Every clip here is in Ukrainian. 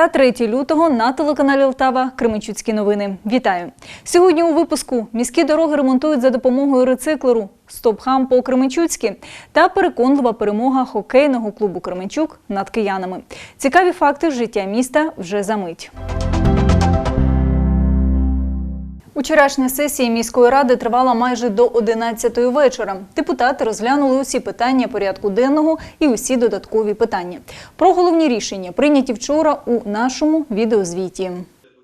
Середа, 3 лютого на телеканалі Лтава Кременчуцькі новини. Вітаю! Сьогодні у випуску міські дороги ремонтують за допомогою рециклеру, стоп-хам по Кременчуцьки та переконлива перемога хокейного клубу Кременчук над киянами. Цікаві факти життя міста вже за мить. Учорашня сесія міської ради тривала майже до 11-ї вечора. Депутати розглянули усі питання порядку денного і усі додаткові питання. Про головні рішення прийняті вчора у нашому відеозвіті.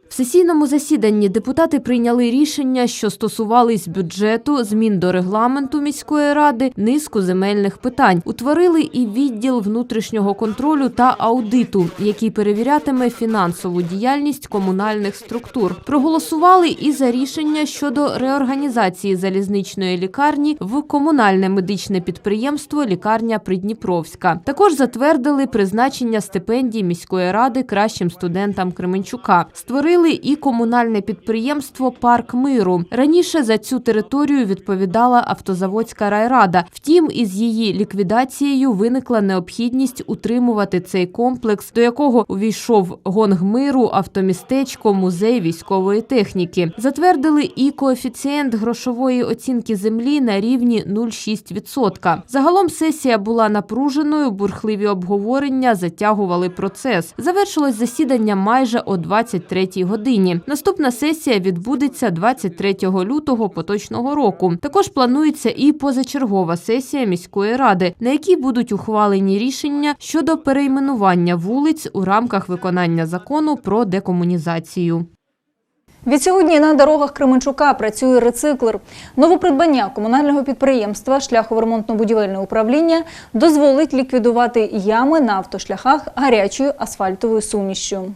В сесійному засіданні депутати прийняли рішення, що стосувались бюджету, змін до регламенту міської ради, низку земельних питань. Утворили і відділ внутрішнього контролю та аудиту, який перевірятиме фінансову діяльність комунальних структур. Проголосували і за рішення щодо реорганізації залізничної лікарні в комунальне медичне підприємство Лікарня Придніпровська. Також затвердили призначення стипендій міської ради кращим студентам Кременчука. Створили і комунальне підприємство Парк миру. Раніше за цю територію відповідала автозаводська райрада. Втім, із її ліквідацією виникла необхідність утримувати цей комплекс, до якого увійшов гонг миру, автомістечко, музей військової техніки. Затвердили і коефіцієнт грошової оцінки землі на рівні 0,6%. Загалом сесія була напруженою, бурхливі обговорення затягували процес. Завершилось засідання майже о 23-й годині. Наступна сесія відбудеться 23 лютого поточного року. Також планується і позачергова сесія міської ради, на якій будуть ухвалені рішення щодо перейменування вулиць у рамках виконання закону про декомунізацію. Відсьогодні на дорогах Кременчука працює рециклер. Новопридбання комунального підприємства шляхово-ремонтно-будівельне управління дозволить ліквідувати ями на автошляхах гарячою асфальтовою сумішшю.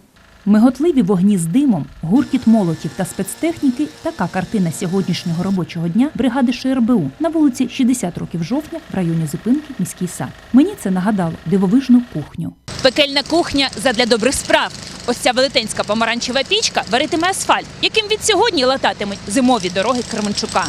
Миготливі вогні з димом, гуркіт молотів та спецтехніки – така картина сьогоднішнього робочого дня бригади ШРБУ на вулиці 60 років жовтня в районі зупинки міський сад. Мені це нагадало дивовижну кухню. Пекельна кухня задля добрих справ. Ось ця велетенська помаранчева пічка варитиме асфальт, яким від сьогодні лататимуть зимові дороги Кременчука.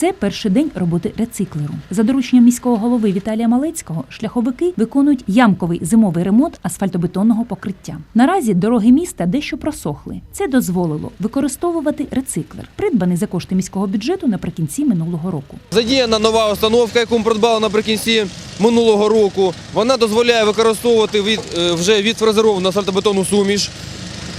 Це перший день роботи рециклеру. За дорученням міського голови Віталія Малецького шляховики виконують ямковий зимовий ремонт асфальтобетонного покриття. Наразі дороги міста дещо просохли. Це дозволило використовувати рециклер, придбаний за кошти міського бюджету наприкінці минулого року. Задіяна нова установка, яку ми придбали наприкінці минулого року. Вона дозволяє використовувати від, е, вже відфрезеровану асфальтобетонну суміш.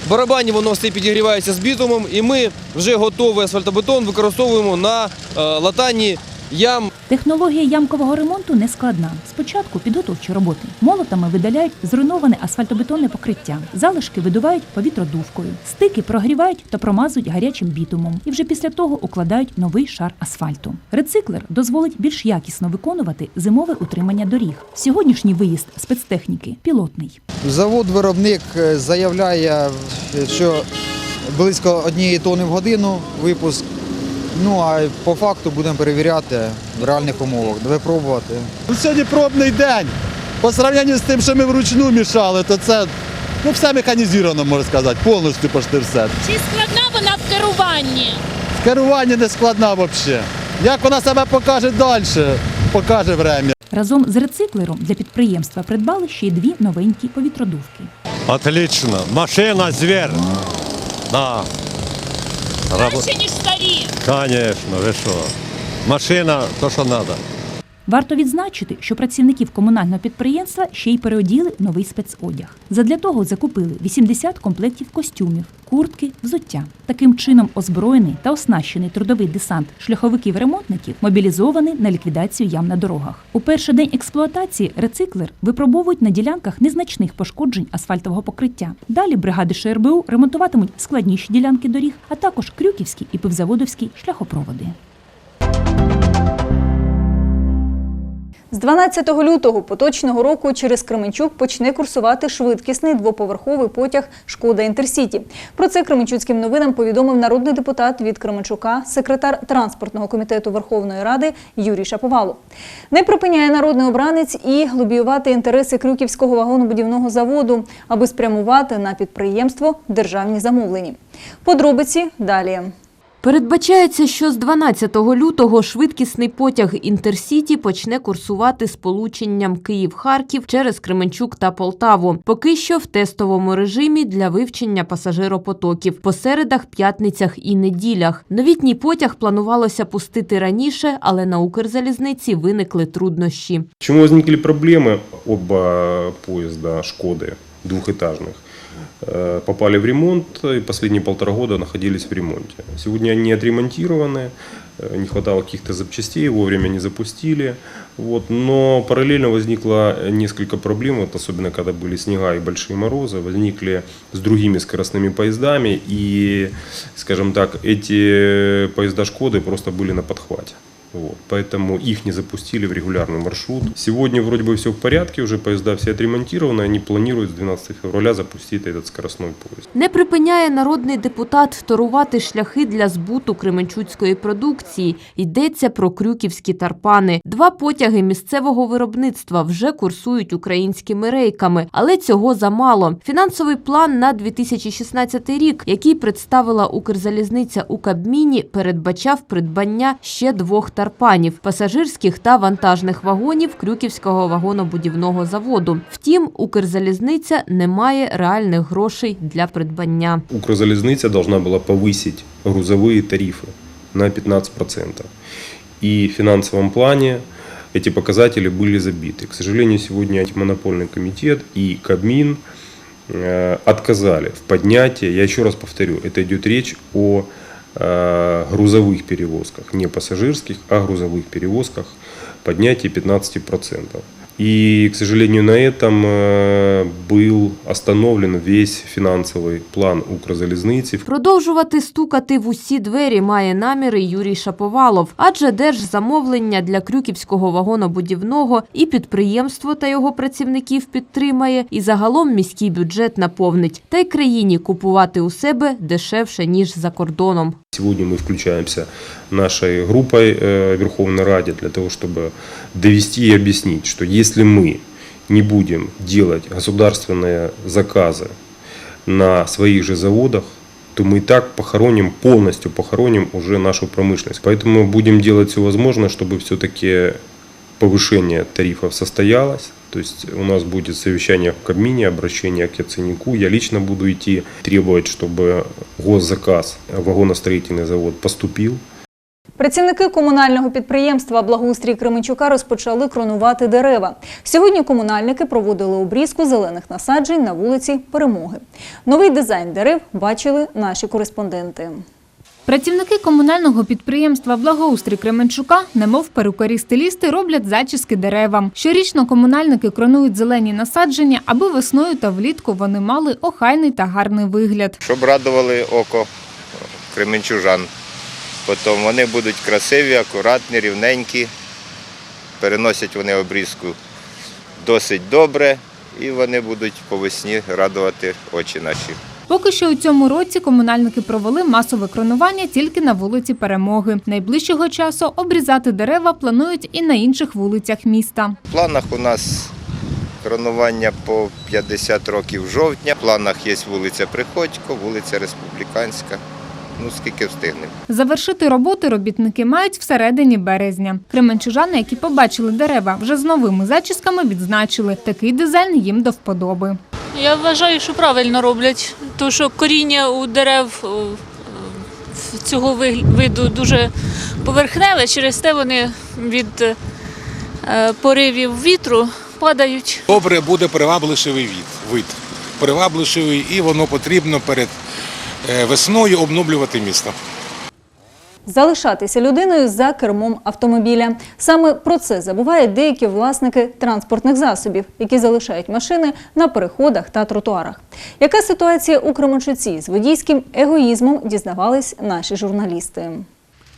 Барабані воно все підігрівається з бітумом, і ми вже готовий асфальтобетон використовуємо на е, латанні ям Технологія ямкового ремонту не складна. Спочатку підготовчі роботи. Молотами видаляють зруйноване асфальтобетонне покриття. Залишки видувають повітродувкою. Стики прогрівають та промазують гарячим бітумом. І вже після того укладають новий шар асфальту. Рециклер дозволить більш якісно виконувати зимове утримання доріг. Сьогоднішній виїзд спецтехніки пілотний. Завод-виробник е, заявляє, що близько однієї тони в годину випуск. Ну а по факту будемо перевіряти в реальних умовах, випробувати. Ну, Сьогодні пробний день. По сравненню з тим, що ми вручну мішали, то це ну, все механізовано, можна сказати, повністю почти все. Чи складна вона в керуванні? Керування не складна взагалі. Як вона себе покаже далі, покаже время. Разом з рециклером для підприємства придбали ще й дві новенькі повітродувки. Отлично. Машина зверь. Да. Краще, ніж старі. Конечно, ви що? Машина то, що треба. Варто відзначити, що працівників комунального підприємства ще й переоділи новий спецодяг. Задля того закупили 80 комплектів костюмів, куртки, взуття. Таким чином озброєний та оснащений трудовий десант шляховиків-ремонтників мобілізований на ліквідацію ям на дорогах. У перший день експлуатації рециклер випробовують на ділянках незначних пошкоджень асфальтового покриття. Далі бригади ШРБУ ремонтуватимуть складніші ділянки доріг, а також крюківські і пивзаводовські шляхопроводи. З 12 лютого поточного року через Кременчук почне курсувати швидкісний двоповерховий потяг Шкода Інтерсіті. Про це Кременчуцьким новинам повідомив народний депутат від Кременчука, секретар транспортного комітету Верховної Ради Юрій Шаповалов. Не припиняє народний обранець і лобіювати інтереси Крюківського вагонобудівного заводу, аби спрямувати на підприємство державні замовлення. Подробиці далі. Передбачається, що з 12 лютого швидкісний потяг Інтерсіті почне курсувати сполученням Київ-Харків через Кременчук та Полтаву. Поки що в тестовому режимі для вивчення пасажиропотоків по середах, п'ятницях і неділях. Новітній потяг планувалося пустити раніше, але на Укрзалізниці виникли труднощі. Почему возникли проблемы? Оба поезда «Шкоды» двухэтажных э, попали в ремонт и последние полтора года находились в ремонте. Сегодня они отремонтированы, э, не хватало каких-то запчастей, вовремя не запустили. Вот. Но параллельно возникло несколько проблем, вот особенно когда были снега и большие морозы, возникли с другими скоростными поездами, и, скажем так, эти поезда «Шкоды» просто были на подхвате. Вот, поэтому их не запустили в регулярный маршрут. Сегодня вроде бы все в порядке, уже поезда все отремонтированы, они планируют с 12 февраля запустить этот скоростной поезд. Не припиняє народний депутат торувати шляхи для збуту кременчуцької продукції. Йдеться про крюківські тарпани. Два потяги місцевого виробництва вже курсують українськими рейками, але цього замало. Фінансовий план на 2016 рік, який представила Укрзалізниця у Кабміні, передбачав придбання ще двох тарпанів пасажирських та вантажних вагонів Крюківського вагонобудівного заводу. Втім, Укрзалізниця не має реальних грошей для придбання. Укрзалезница должна была повысить грузовые тарифы на 15%. И в финансовом плане эти показатели были забиты. К сожалению, сегодня антимонопольный комитет и Кабмин э, отказали в поднятии, я еще раз повторю, это идет речь о э, грузовых перевозках, не пассажирских, а грузовых перевозках, поднятие 15%. И, к сожалению, на этом э, был остановлен весь финансовый план Укрзалізниці. Продовжувати стукати в усі двері має наміри Юрій Шаповалов, адже держзамовлення для Крюківського вагонобудівного і підприємство та його працівників підтримає, і загалом міський бюджет наповнить, та й країні купувати у себе дешевше ніж за кордоном. Сегодня мы включаемся нашей группой э, в Верховной Раде для того, чтобы довести и объяснить, что если мы не будем делать государственные заказы на своих же заводах, то мы и так похороним, полностью похороним уже нашу промышленность. Поэтому будем делать все возможное, чтобы все-таки повышение тарифов состоялось. То есть у нас будет совещание в Кабмине, обращение к Яценику. Я лично буду идти требовать, чтобы госзаказ, вагоностроительный завод поступил. Працівники комунального підприємства Благоустрій Кременчука розпочали кронувати дерева. Сьогодні комунальники проводили обрізку зелених насаджень на вулиці Перемоги. Новий дизайн дерев бачили наші кореспонденти. Працівники комунального підприємства Благоустрій Кременчука, немов перукарі-стилісти, роблять зачіски деревам. Щорічно комунальники кронують зелені насадження, аби весною та влітку вони мали охайний та гарний вигляд. щоб радували око кременчужан. Потім вони будуть красиві, акуратні, рівненькі. Переносять вони обрізку досить добре і вони будуть по весні радувати очі наші. Поки що у цьому році комунальники провели масове кронування тільки на вулиці Перемоги. Найближчого часу обрізати дерева планують і на інших вулицях міста. В планах у нас коронування по 50 років жовтня. В планах є вулиця Приходько, вулиця Республіканська. Ну, скільки встигнемо. Завершити роботи робітники мають всередині березня. Кременчужани, які побачили дерева, вже з новими зачісками відзначили. Такий дизайн їм до вподоби. Я вважаю, що правильно роблять, тому що коріння у дерев цього виду дуже поверхневе, через те вони від е, поривів вітру падають. Добре буде привабливий від, вид. Привабливий і воно потрібно перед весною обновлювати місто. Залишатися людиною за кермом автомобіля. Саме про це забувають деякі власники транспортних засобів, які залишають машини на переходах та тротуарах. Яка ситуація у Кременчуці з водійським егоїзмом дізнавались наші журналісти.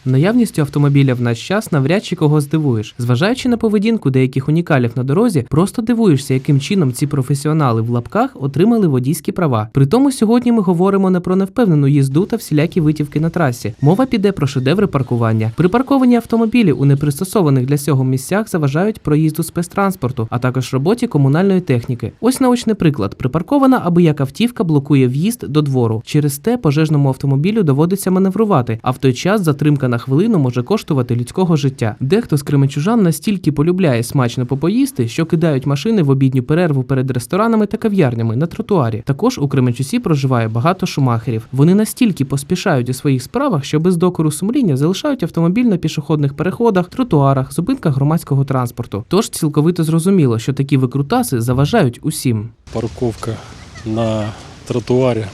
Наявністю автомобіля в наш час навряд чи кого здивуєш. Зважаючи на поведінку деяких унікалів на дорозі, просто дивуєшся, яким чином ці професіонали в лапках отримали водійські права. Притому сьогодні ми говоримо не про невпевнену їзду та всілякі витівки на трасі. Мова піде про шедеври паркування. Припарковані автомобілі у непристосованих для цього місцях заважають проїзду спецтранспорту, а також роботі комунальної техніки. Ось наочний приклад: припаркована аби як автівка блокує в'їзд до двору. Через те пожежному автомобілю доводиться маневрувати, а в той час затримка на хвилину може коштувати людського життя. Дехто з кременчужан настільки полюбляє смачно попоїсти, що кидають машини в обідню перерву перед ресторанами та кав'ярнями на тротуарі. Також у Кременчусі проживає багато шумахерів. Вони настільки поспішають у своїх справах, що без докору сумління залишають автомобіль на пішохідних переходах, тротуарах, зупинках громадського транспорту. Тож цілковито зрозуміло, що такі викрутаси заважають усім. парковка на тротуаре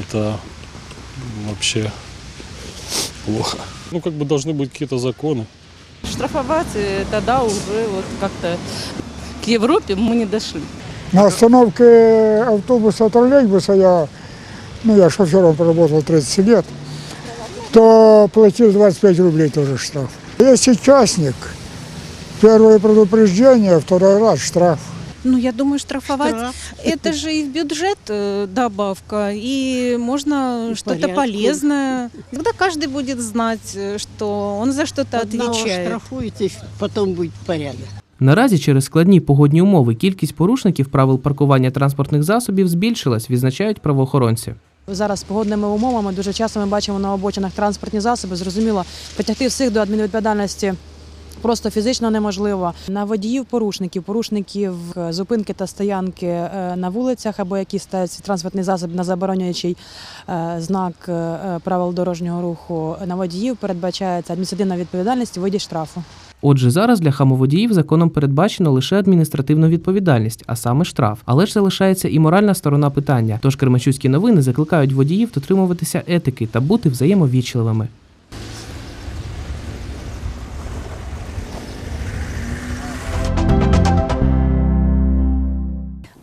это вообще плохо. Ну, как бы должны быть какие-то законы. Штрафовать э, тогда уже вот как-то к Европе мы не дошли. На остановке автобуса, троллейбуса я, ну я шофером проработал 30 лет, то платил 25 рублей тоже штраф. Если частник, первое предупреждение, второй раз штраф. Ну, я думаю, штрафовать это же и в бюджет э, добавка, и можно что-то порядку. полезное. Тогда каждый будет знать, э, что он за что-то Одного отвечает. штрафуете, потом будет порядок. Наразі через складні погодні умови кількість порушників правил паркування транспортних засобів збільшилась, відзначають правоохоронці. Зараз з погодними умовами дуже часто ми бачимо на обочинах транспортні засоби. Зрозуміло, притягти всіх до адмінвідповідальності просто фізично неможливо. На водіїв порушників, порушників е, зупинки та стоянки е, на вулицях або які ставлять транспортний засіб на заборонюючий е, знак правил дорожнього руху на водіїв передбачається адміністративна відповідальність виді штрафу. Отже, зараз для хамоводіїв законом передбачено лише адміністративну відповідальність, а саме штраф. Але ж залишається і моральна сторона питання. Тож Кременчуцькі новини закликають водіїв дотримуватися етики та бути взаємовічливими.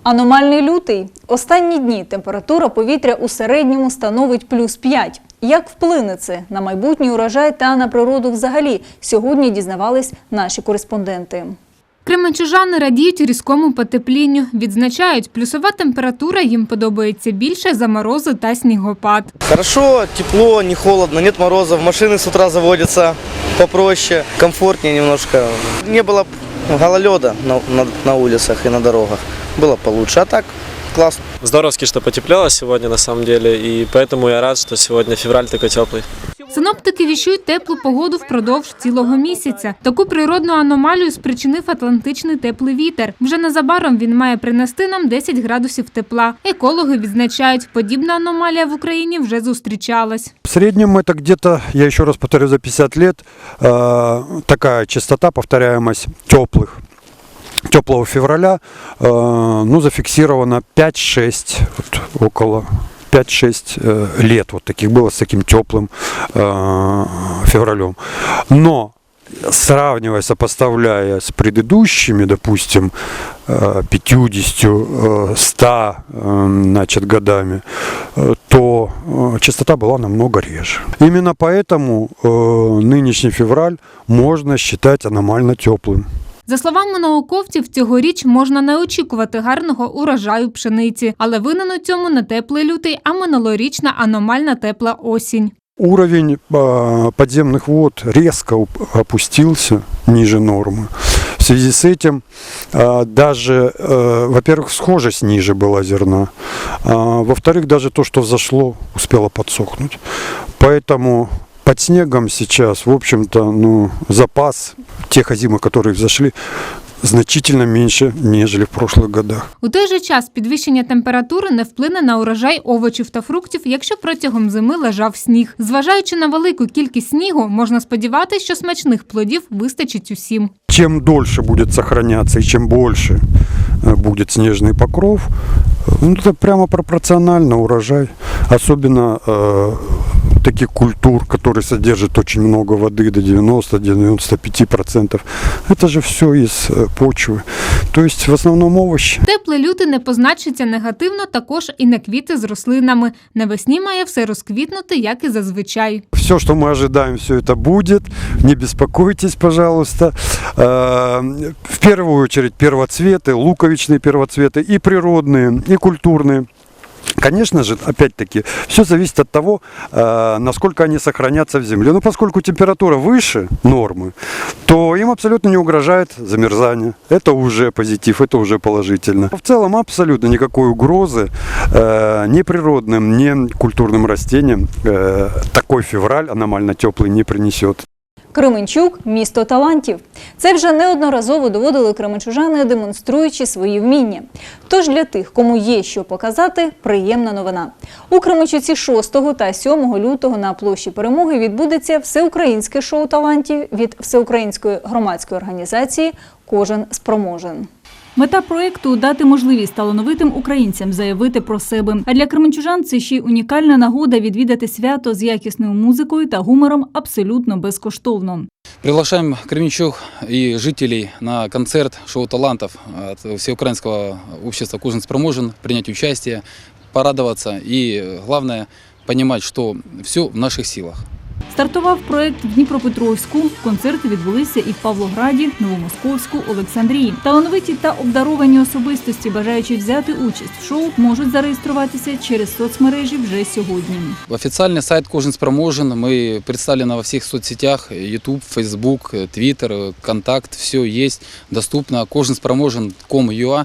Аномальний лютий. Останні дні температура повітря у середньому становить плюс 5. Як вплине це на майбутній урожай та на природу взагалі? Сьогодні дізнавались наші кореспонденти. Кременчужани радіють різкому потеплінню. Відзначають, плюсова температура їм подобається більше за морози та снігопад. Хорошо, тепло, не холодно, нет морозов, машины с утра заводятся попроще, комфортнее немножко. Не было гололеда на, на, на улицах и на дорогах. Было получше, а так классно. Здоровски, что потеплело сегодня на самом деле, и поэтому я рад, что сегодня февраль такой теплый. Синоптики віщують теплу погоду впродовж цілого місяця. Таку природну аномалію спричинив атлантичний теплий вітер. Вже незабаром він має принести нам 10 градусів тепла. Екологи відзначають, подібна аномалія в Україні вже зустрічалась. В среднем это где-то, я еще раз повторю, за 50 лет э, такая частота, повторяемость теплых теплого февраля, э, ну, зафиксировано 5-6, вот, около 5-6 э, лет вот таких было с таким теплым э, февралем. Но сравнивая, сопоставляя с предыдущими, допустим, э, 50, э, 100 э, значит, годами, то частота была намного реже. Именно поэтому нынешний февраль можно считать аномально теплым. За словами науковців, цьогоріч можна не очікувати гарного урожаю пшениці, але винен у цьому не теплий лютий, а минулорічна аномальна тепла осінь. Уровень э, подземных вод резко уп- опустился ниже нормы. В связи с этим э, даже, э, во-первых, схожесть ниже была зерна, а, во-вторых, даже то, что взошло, успело подсохнуть. Поэтому под снегом сейчас, в общем-то, ну, запас тех озимых, которые взошли, значительно меньше, нежели в прошлых годах. У той же час підвищення температури не вплине на урожай овочів та фруктів, якщо протягом зими лежав сніг. Зважаючи на велику кількість снігу, можна сподіватися, що смачних плодів вистачить усім. Чем дольше будет сохраняться и чем больше э, будет снежный покров, э, ну, это прямо пропорционально урожай. Особенно э, таких культур, которые содержат очень много воды, до 90-95%. Это же все из э, почвы. То есть в основном овощи. Тепле люте не позначиться негативно також і на квіти з рослинами. Навесні має все розквітнути, як і зазвичай. Все, что мы ожидаем, все это будет. Не беспокойтесь, пожалуйста. Э, В первую очередь первоцветы, луковичные первоцветы и природные, и культурные. Конечно же, опять-таки, все зависит от того, э, насколько они сохранятся в земле. Но поскольку температура выше нормы, то им абсолютно не угрожает замерзание. Это уже позитив, это уже положительно. В целом абсолютно никакой угрозы э, ни природным, ни культурным растениям э, такой февраль аномально теплый не принесет. Кременчук місто талантів. Це вже неодноразово доводили кременчужани, демонструючи свої вміння. Тож для тих, кому є що показати, приємна новина. У Кременчуці 6 та 7 лютого на площі перемоги відбудеться всеукраїнське шоу талантів від всеукраїнської громадської організації Кожен спроможен. Мета проекту дати можливість талановитим українцям заявити про себе. А для кременчужан це ще й унікальна нагода відвідати свято з якісною музикою та гумором абсолютно безкоштовно. Приглашаем Кременчуг и жителей на концерт шоу талантов от общества «Кужин спроможен» принять участие, порадоваться и, главное, понимать, что все в наших силах. Стартував проект в Дніпропетровську. Концерти відбулися і в Павлограді, Новомосковську, Олександрії. Талановиті та обдаровані особистості, бажаючи взяти участь в шоу, можуть зареєструватися через соцмережі вже сьогодні. Официальный сайт «Кожин спроможен» мы представлены во всех соцсетях, YouTube, Facebook, Twitter, Контакт, все есть доступно. Кожин спроможен.com.ua.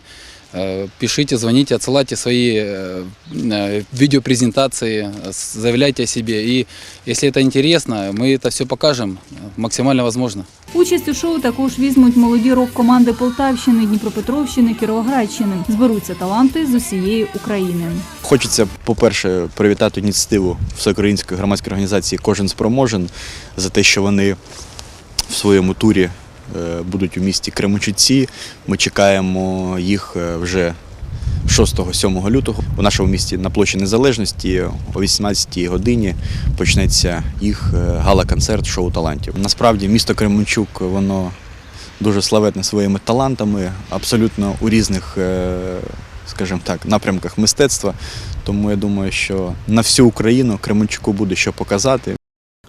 Э, Пишите, звоните, отсылайте свои э, э, видеопрезентации, с- заявляйте о себе. И если это интересно, мы это все покажем максимально возможно. Участь у шоу також візьмуть молоді рок-команди Полтавщини, Дніпропетровщини, Кіровоградщини. Зберуться таланти з усієї України. Хочеться, по-перше, привітати ініціативу всеукраїнської громадської організації Кожен спроможен за те, що вони в своєму турі е, будуть у місті Кременчуці. Ми чекаємо їх е, вже 6-7 лютого. У нашому місті на площі Незалежності о 18-й годині почнеться їх е, гала-концерт шоу талантів. Насправді місто Кременчук воно дуже славетне своїми талантами, абсолютно у різних, е, скажімо так, напрямках мистецтва. Тому я думаю, що на всю Україну Кременчуку буде що показати.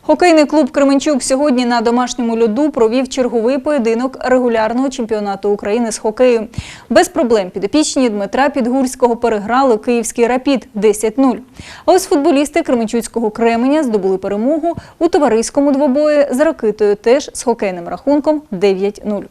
Хокейний клуб Кременчук сьогодні на домашньому льоду провів черговий поєдинок регулярного чемпіонату України з хокею. Без проблем підопічні Дмитра Підгурського переграли київський рапід 10-0. А ось футболісти Кременчуцького Кременя здобули перемогу у товариському двобої з ракитою теж з хокейним рахунком 9-0.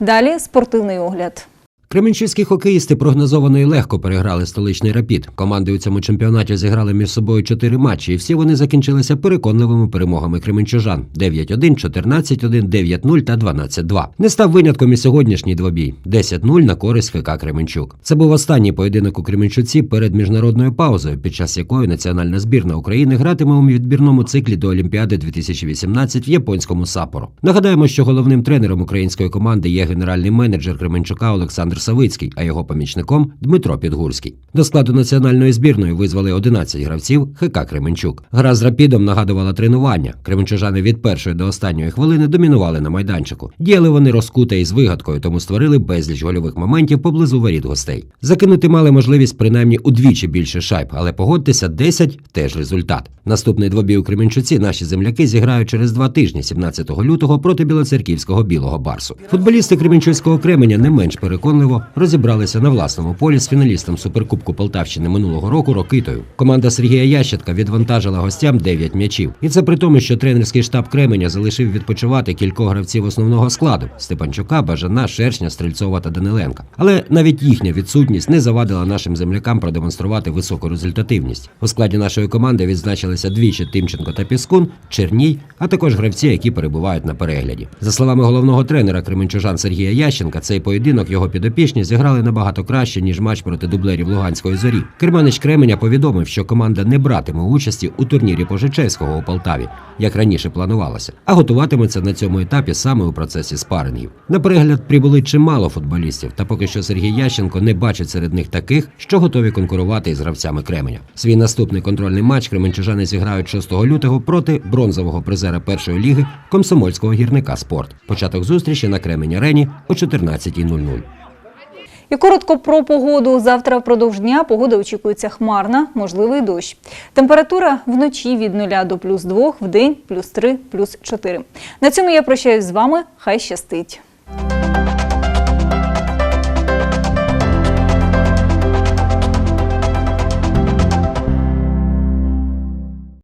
Далі спортивний огляд. Кременчуцькі хокеїсти прогнозовано і легко переграли столичний рапід. Команди у цьому чемпіонаті зіграли між собою чотири матчі, і всі вони закінчилися переконливими перемогами кременчужан: 9-1, 14-1, 9-0 та 12-2. Не став винятком і сьогоднішній двобій: 10-0 на користь ФК Кременчук. Це був останній поєдинок у Кременчуці перед міжнародною паузою, під час якої національна збірна України гратиме у відбірному циклі до Олімпіади 2018 в японському Сапоро. Нагадаємо, що головним тренером української команди є генеральний менеджер Кременчука Олександр Савицький, а його помічником Дмитро Підгурський. До складу національної збірної визвали 11 гравців ХК Кременчук. Гра з рапідом нагадувала тренування. Кременчужани від першої до останньої хвилини домінували на майданчику. Діяли вони розкута із вигадкою, тому створили безліч гольових моментів поблизу воріт гостей. Закинути мали можливість принаймні удвічі більше шайб, але погодьтеся, 10 – теж результат. Наступний двобій у Кременчуці наші земляки зіграють через два тижні, 17 лютого, проти білоцерківського білого барсу. Футболісти Кременчуцького Кременя не менш переконливо розібралися на власному полі з фіналістом Суперкубку Полтавщини минулого року Рокитою. Команда Сергія Ященка відвантажила гостям 9 м'ячів. І це при тому, що тренерський штаб Кременя залишив відпочивати кількох гравців основного складу Степанчука, Бажана, Шершня, Стрельцова та Даниленка. Але навіть їхня відсутність не завадила нашим землякам продемонструвати високу результативність. У складі нашої команди відзначилися двічі Тимченко та Піскун, Черній, а також гравці, які перебувають на перегляді. За словами головного тренера Кременчужан Сергія Ященка, цей поєдинок його підопічний Опішні зіграли набагато краще, ніж матч проти дублерів Луганської зорі. Керманич Кременя повідомив, що команда не братиме участі у турнірі Пожичевського у Полтаві, як раніше планувалося, а готуватиметься на цьому етапі саме у процесі спарингів. На перегляд прибули чимало футболістів, та поки що Сергій Ященко не бачить серед них таких, що готові конкурувати із гравцями Кременя. Свій наступний контрольний матч кременчужани зіграють 6 лютого проти бронзового призера першої ліги комсомольського гірника спорт. Початок зустрічі на Кремень арені о 14.00. І коротко про погоду. Завтра впродовж дня погода очікується хмарна, можливий дощ. Температура вночі від 0 до плюс 2, в день плюс 3, плюс 4. На цьому я прощаюсь з вами. Хай щастить.